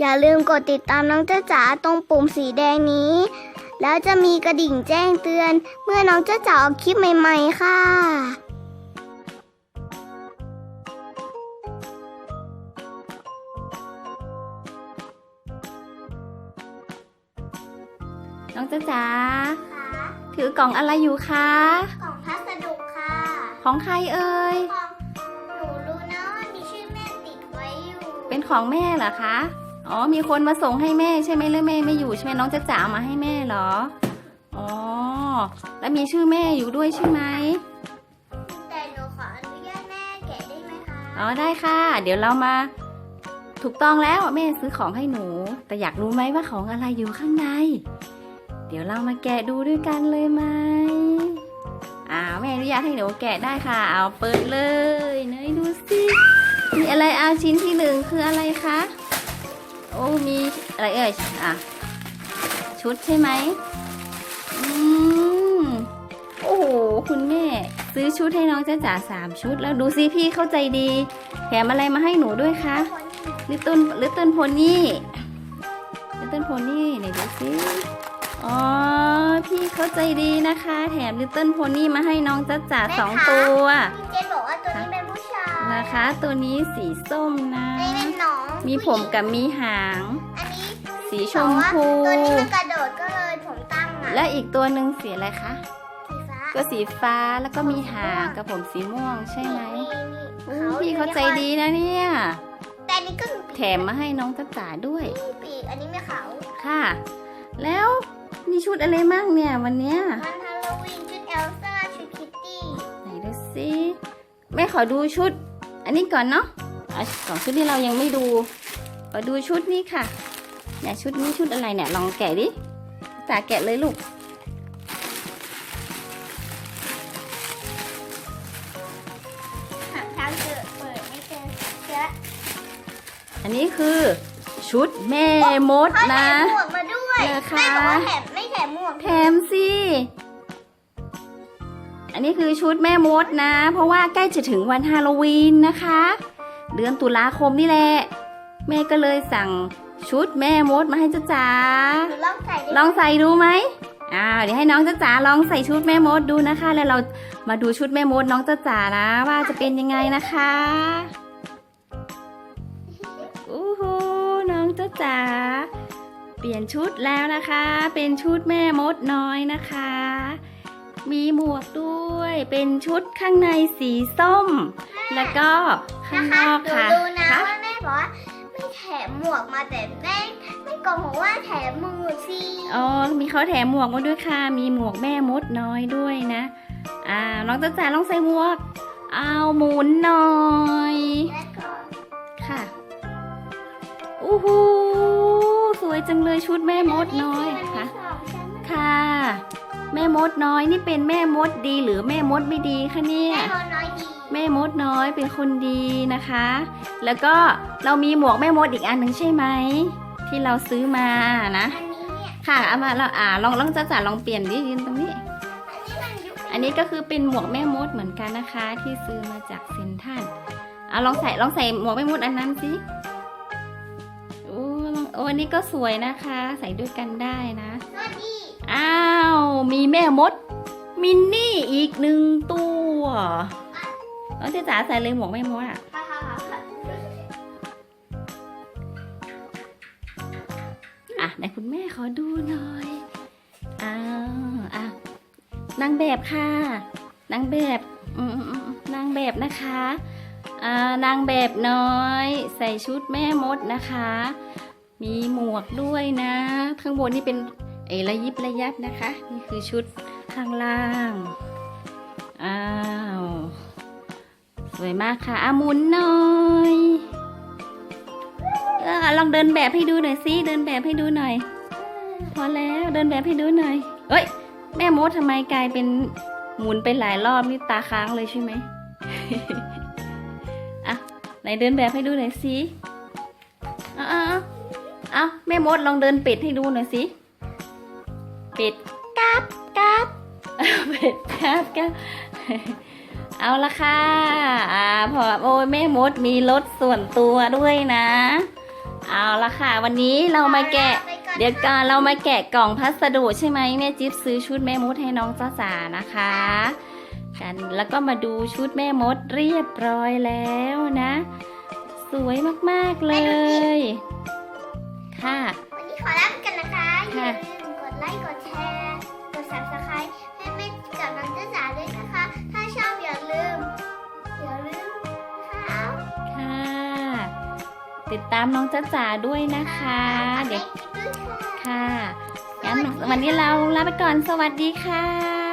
อย่าลืมกดติดตามน้องจ้าจ๋าตรงปุ่มสีแดงนี้ แล้วจะมีกระดิ่งแจ้งเตือน เมื่อน้องจ้าจ๋าออกคลิปใหม่ๆ ค่ะน้องจ๊ะจ๋าถือกล่องอะไรอยู่คะ กล่องพัสดุค่ะ ของใครเอ่ย ของหนูรู้นะว่ามีชื่อแม่ติดไว้อยู่ เป็นของแม่เหรอคะ อ๋อ มีคนมาส่งให้แม่ใช่ไหมหรือแม่ไม่อยู่ใช่ไหมน้องจ๊ะจ๋าเอามาให้แม่เหรอ อ๋อ แล้วมีชื่อแม่อยู่ด้วยใช่ไหมแต่หนูขออนุญาตแม่แกะได้ไหมคะ อ๋อ ได้ค่ะ เดี๋ยวเรามา ถูกต้องแล้วแม่ซื้อของให้หนู แต่อยากรู้ไหมว่าของอะไรอยู่ข้างใน เดี๋ยวเรามาแกะดูด้วยกันเลยไหมอ้าวแม่อนุญาตให้หนูแกะได้ค่ะ เอาเปิดเลย เนยดูสิ มีอะไรเอาชิ้นที่หนึ่งคืออะไรคะ โอ้มีอะไรเอ่ยอะชุดใช่ไหมอืมโอ้โหคุณแม่ ซื้อชุดให้น้องจ้าจ๋าสามชุด แล้วดูสิพี่เข้าใจดีแถมอะไรมาให้หนูด้วยคะลิตเติ้ลลิตเติ้ลโพนี่ลิตเติ้ลโพนี่ไหนดูสิอ๋อพี่เข้าใจดีนะคะ แถมลิตเติ้ลโพนี่มาให้น้องจ้าจ๋าสองตัวพี่เจนบอกว่าตัวนี้เป็นผู้ชายนะคะ ตัวนี้สีส้มนะนี่เป็นน้อง มีผมกับมีหาง อันนี้สีชมพู ตัวนี้มันกระโดดก็เลยผมตั้งอะ และอีกตัวหนึ่งสีอะไรคะ สีฟ้า ก็สีฟ้าแล้วก็มีหางกับผมสีม่วงใช่ไหมนี่อู้นี่พี่เข้าใจดีนะเนี่ย แต่อันนี้ก็มีปีกแถมมาให้น้องจ้าจ๋าด้วยมีปีกอันนี้ไม่เขาค่ะ แล้วมีชุดอะไรมั่งเนี่ยวันเนี้ยมันฮาโลวีนชุดเอลซ่าชุดคิตตี้ไหนดูสิแม่ขอดูชุด อันนี้ก่อนเนาะอะ สองชุดที่เรายังไม่ดูขอดูชุดนี้ค่ะเนี่ยชุดนี้ชุดอะไรเนี่ยลองแกะดิจ๋าแกะเลยลูกหาทางเจอเปิดไม่เจอเจอละอันนี้คือชุดแม่มดเขาแถนะมหมวกมาด้วยเหรอคะแม่บอกว่าแถมไม่แถมหมวกแถมสิอันนี้คือชุดแม่มดนะ เพราะว่าใกล้จะถึงวันฮาโลวีนนะคะ เดือนตุลาคมนี่แหละ แม่ก็เลยสั่งชุดแม่มดมาให้จ้าจ๋าหนูลองใส่ดิลองใส่ดูไหมอ่าเดี๋ยวให้น้องจ้าจ๋าลองใส่ชุดแม่มดดูนะคะ แล้วเรามาดูชุดแม่มดน้องจ้าจ๋านะว่าจะเป็นยังไงนะคะอู้หูน้องจ้าจ๋าเปลี่ยนชุดแล้วนะคะ เป็นชุดแม่มดน้อยนะคะ มีหมวกด้วย เป็นชุดข้างในสีส้ม แล้วก็ข้างนะนคะอกหนูค่ะดูนะคะว่าแม่บอกว่าไม่แถมหมวกมาแต่แม่ไม่โกงบอกว่าแถมมือสิอ๋อมีเขาแถมหมวกมาด้วยค่ะ มีหมวกแม่มดน้อยด้วยนะ อ่าน้องจ้าจ๋าลองใส่หมวก เอาหมุนหน่อยแล้วก็ค่ะอู้หูสวยจังเลยชุดแม่มดน้อยค่ะ ค่ะ แม่มดน้อยนี่เป็นแม่มดดีหรือแม่มดไม่ดีคะเนี่ย แม่มดน้อยดีแม่มดน้อยเป็นคนดีนะคะ แล้วก็เรามีหมวกแม่มดอีกอันหนึ่งใช่ไหมที่เราซื้อมานะ อันนี้เนี่ยค่ะเอามาเราอ่าลองลองจ้าจ๋าลองเปลี่ยนดิยืนตรงนี้ อันนี้มันยุคอันนี้ก็คือเป็นหมวกแม่มดเหมือนกันนะคะ ที่ซื้อมาจากเซนทรันเอาลองใส่ลองใส่หมวกแม่มดอันนั้นสิโอ้ลองโอ้อันนี้ก็สวยนะคะ ใส่ด้วยกันได้นะสวัสดี อ้าว มีแม่มด มินนี่อีกหนึ่งตัวน้องเจ๊จ๋าใส่เลยหมวกแม่มดอะอะไหนคุณแม่ขอดูหน่อยอ้าวอะนางแบบค่ะนางแบบนางแบบนะคะอ่านางแบบน้อย ใส่ชุดแม่มดนะคะ มีหมวกด้วยนะ ข้างบนนี่เป็น อระยิบระยับนะคะ นี่คือชุดข้างล่าง อ้าว สวยมากค่ะอามุนหน่อยเออลองเดินแบบให้ดูหน่อยสิเดินแบบให้ดูหน่อย พอแล้วเดินแบบให้ดูหน่อยเอ้ย แม่มดทำไมกลายเป็นหมุนไปหลายรอบนี่ตาค้างเลยใช่ไหมอะไหนเดินแบบให้ดูหน่อยสิอาเอาเอาเอาแม่มดลองเดินเป็ดให้ดูหน่อยสิ เป็ดกราบกราบเป็ดกราบกราบเอาละค่ะอ่าพอโอ้ยแม่มดมีรถส่วนตัวด้วยนะ เอาละค่ะ วันนี้เรามาแกะ เดี๋ยวก่อนเรามาแกะกล่องพัสดุใช่ไหมแม่จิ๊บซื้อชุดแม่มดให้น้องจ้าจ๋านะคะกันแล้วก็มาดูชุดแม่มดเรียบร้อยแล้วนะ สวยมาก ๆ เลย ค่ะ วันนี้ขอลาไปกันนะคะอย่าค่ะ ติดตามน้องจ้าจ๋าด้วยนะคะ เด็กด้วยค่ะค่ะงั้นวันนี้เราลาไปก่อนสวัสดีค่ะ